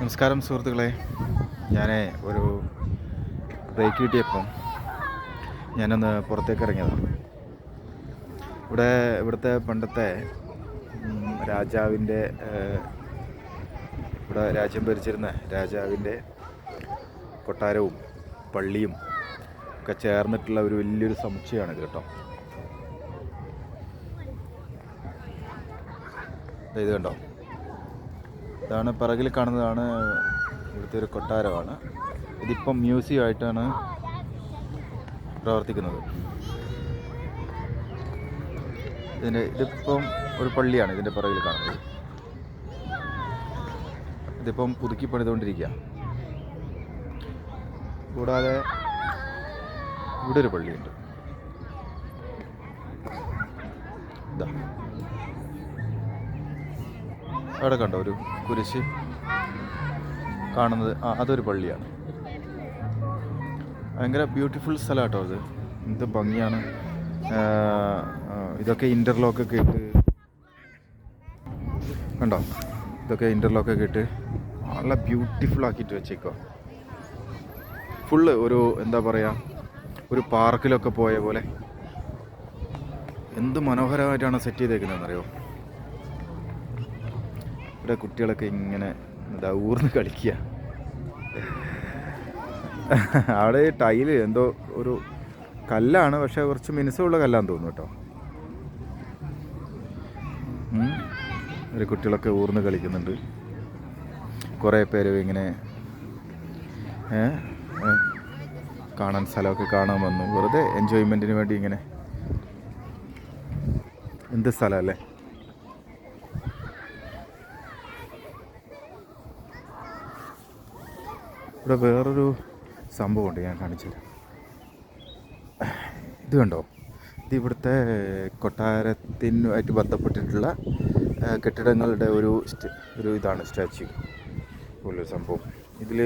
നമസ്കാരം സുഹൃത്തുക്കളെ. ഞാൻ ഒരു ബ്രേക്ക് കിട്ടിയപ്പം ഞാനൊന്ന് പുറത്തേക്ക് ഇറങ്ങിയതാണ് ഇവിടെ ഇവിടുത്തെ പണ്ടത്തെ രാജാവിന്റെ ഇവിടെ രാജ്യം ഭരിച്ചിരുന്ന രാജാവിന്റെ കൊട്ടാരവും പള്ളിയും ഒക്കെ ചേർന്നിട്ടുള്ള ഒരു വലിയൊരു സമുച്ചയമാണിത് കേട്ടോ. ഇത് കണ്ടോ? ഇതാണ് പിറകിൽ കാണുന്നതാണ് ഇവിടുത്തെ ഒരു കൊട്ടാരമാണ്. ഇതിപ്പം മ്യൂസിയം ആയിട്ടാണ് പ്രവർത്തിക്കുന്നത്. ഇതിന്റെ ഇതിപ്പം ഒരു പള്ളിയാണ് ഇതിന്റെ പിറകിൽ കാണുന്നത്. ഇതിപ്പം പുതുക്കി പണിതുകൊണ്ടിരിക്കുക. കൂടാതെ ഇവിടെ ഒരു പള്ളിയുണ്ട്. ഇതാ. അവിടെ കണ്ടോ ഒരു കുരിശ് കാണുന്നത്. ആ അതൊരു പള്ളിയാണ്. ഭയങ്കര ബ്യൂട്ടിഫുൾ സ്ഥലം കേട്ടോ അത്. എന്ത് ഭംഗിയാണ്. ഇതൊക്കെ ഇന്റർലോക്കൊക്കെ ഇട്ട് കണ്ടോ? ഇതൊക്കെ ഇന്റർലോക്കൊക്കെ ഇട്ട് നല്ല ബ്യൂട്ടിഫുൾ ആക്കിയിട്ട് വെച്ചേക്കോ ഫുള്ള് ഒരു എന്താ പറയുക ഒരു പാർക്കിലൊക്കെ പോയ പോലെ. എന്ത് മനോഹരമായിട്ടാണ് സെറ്റ് ചെയ്തേക്കുന്നതെന്നറിയോ? ഇവിടെ കുട്ടികളൊക്കെ ഇങ്ങനെ എന്താ ഊർന്ന് കളിക്കുക. അവിടെ ടൈൽ എന്തോ ഒരു കല്ലാണ് പക്ഷെ കുറച്ച് മിനുസമുള്ള കല്ലാന്ന് തോന്നുന്നു കേട്ടോ. ഒരു കുട്ടികളൊക്കെ ഊർന്ന് കളിക്കുന്നുണ്ട്. കുറേ പേര് ഇങ്ങനെ കാണാൻ സ്ഥലമൊക്കെ കാണാൻ വന്നു. വെറുതെ എൻജോയ്മെന്റിന് വേണ്ടി ഇങ്ങനെ. എന്ത് സ്ഥലമല്ലേ ഇവിടെ വേറൊരു സംഭവമുണ്ട് ഞാൻ കാണിച്ചുതരാം. ഇത് കണ്ടോ? ഇത് ഇവിടുത്തെ കൊട്ടാരത്തിനുമായിട്ട് ബന്ധപ്പെട്ടിട്ടുള്ള കെട്ടിടങ്ങളുടെ ഒരു ഒരു ഇതാണ് സ്റ്റാച്യു. പോലൊരു സംഭവം. ഇതിൽ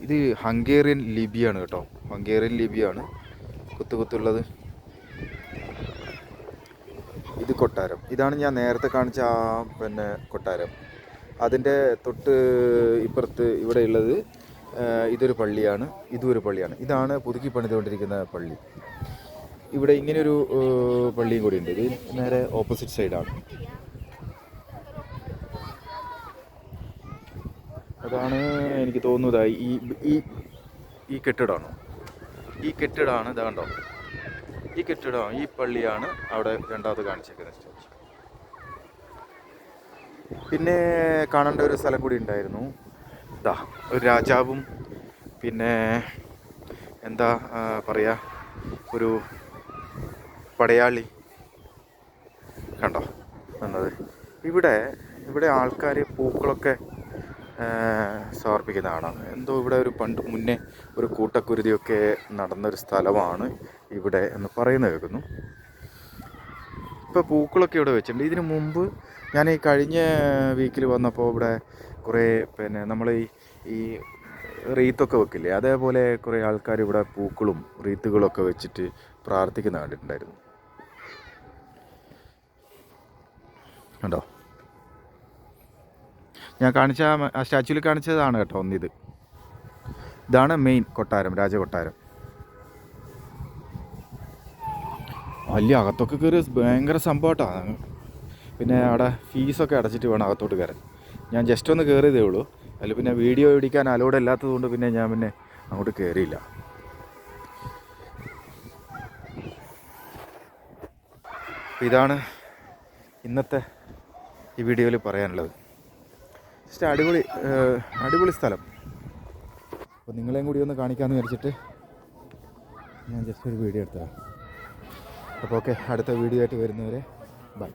ഇത് ഹംഗേറിയൻ ലിപിയാണ് കേട്ടോ. ഹംഗേറിയൻ ലിപിയാണ് കുത്തു കുത്തുള്ളത്. ഇത് കൊട്ടാരം. ഇതാണ് ഞാൻ നേരത്തെ കാണിച്ച ആ പിന്നെ കൊട്ടാരം. അതിന്റെ തൊട്ട് ഇപ്പുറത്ത് ഇവിടെ ഉള്ളത് ആ, ഇതൊരു പള്ളിയാണ് ഇതും ഒരു പള്ളിയാണ്. ഇതാണ് പുതുക്കി പണിതുകൊണ്ടിരിക്കുന്ന പള്ളി. ഇവിടെ ഇങ്ങനെയൊരു പള്ളിയും കൂടി ഉണ്ട്. ഇത് നേരെ ഓപ്പോസിറ്റ് സൈഡാണ് അതാണ് എനിക്ക് തോന്നുന്നത് ഈ ഈ ഈ കെട്ടിടമാണോ. ഈ കെട്ടിടമാണ് ഇതാണ്ടോ ഈ കെട്ടിടം ഈ പള്ളിയാണ് അവിടെ രണ്ടാമത് കാണിച്ചേക്കുന്നത് സ്റ്റാച്ചു പിന്നെ കാണേണ്ട ഒരു സ്ഥലം കൂടി ഉണ്ടായിരുന്നു. ഇതാ ഒരു രാജാവും പിന്നെ എന്താ പറയുക പറയാ ഒരു പടയാളി കണ്ടോ? എന്നത് ഇവിടെ ഇവിടെ ആൾക്കാർ പൂക്കളൊക്കെ സമർപ്പിക്കുന്നതാണ് എന്തോ ഇവിടെ ഒരു പണ്ട് മുന്നേ ഒരു കൂട്ടക്കുരുതിയൊക്കെ നടന്നൊരു സ്ഥലമാണ് ഇവിടെ എന്ന് പറയുന്നത് കേൾക്കുന്നു. ഇപ്പോൾ പൂക്കളൊക്കെ ഇവിടെ വെച്ചിട്ടുണ്ട്. ഇതിനു മുമ്പ് ഞാൻ ഈ കഴിഞ്ഞ വീക്കിൽ വന്നപ്പോൾ ഇവിടെ കുറേ പിന്നെ നമ്മൾ ഈ ഈ റീത്തൊക്കെ വെക്കില്ലേ? അതേപോലെ കുറേ ആൾക്കാർ ഇവിടെ പൂക്കളും റീത്തുകളൊക്കെ വെച്ചിട്ട് പ്രാർത്ഥിക്കുന്ന കണ്ടിട്ടുണ്ടായിരുന്നു. കണ്ടോ? ഞാൻ കാണിച്ച ആ സ്റ്റാച്യൂവിൽ കാണിച്ചതാണ് കേട്ടോ ഒന്നിത്. ഇതാണ് മെയിൻ കൊട്ടാരം രാജകൊട്ടാരം. വലിയ അകത്തൊക്കെ കയറി ഭയങ്കര സംഭവമായിട്ടാണ് പിന്നെ അവിടെ ഫീസൊക്കെ അടച്ചിട്ട് വേണം അകത്തോട്ട് കയറാൻ. ഞാൻ ജസ്റ്റ് ഒന്ന് കയറിയതേ ഉള്ളൂ. അതിൽ പിന്നെ വീഡിയോ ഇടിക്കാൻ അലോഡ് അല്ലാത്തതുകൊണ്ട് പിന്നെ ഞാൻ പിന്നെ അങ്ങോട്ട് കയറിയില്ല. ഇതാണ് ഇന്നത്തെ ഈ വീഡിയോയിൽ പറയാനുള്ളത്. ജസ്റ്റ് അടിപൊളി അടിപൊളി സ്ഥലം. അപ്പോൾ നിങ്ങളെയും കൂടി ഒന്ന് കാണിക്കാമെന്ന് വിചാരിച്ചിട്ട് ഞാൻ ജസ്റ്റ് ഒരു വീഡിയോ എടുത്തതാണ് അപ്പോൾ ഓക്കെ അടുത്ത വീഡിയോ ആയിട്ട് വരുന്നവരെ ബൈ.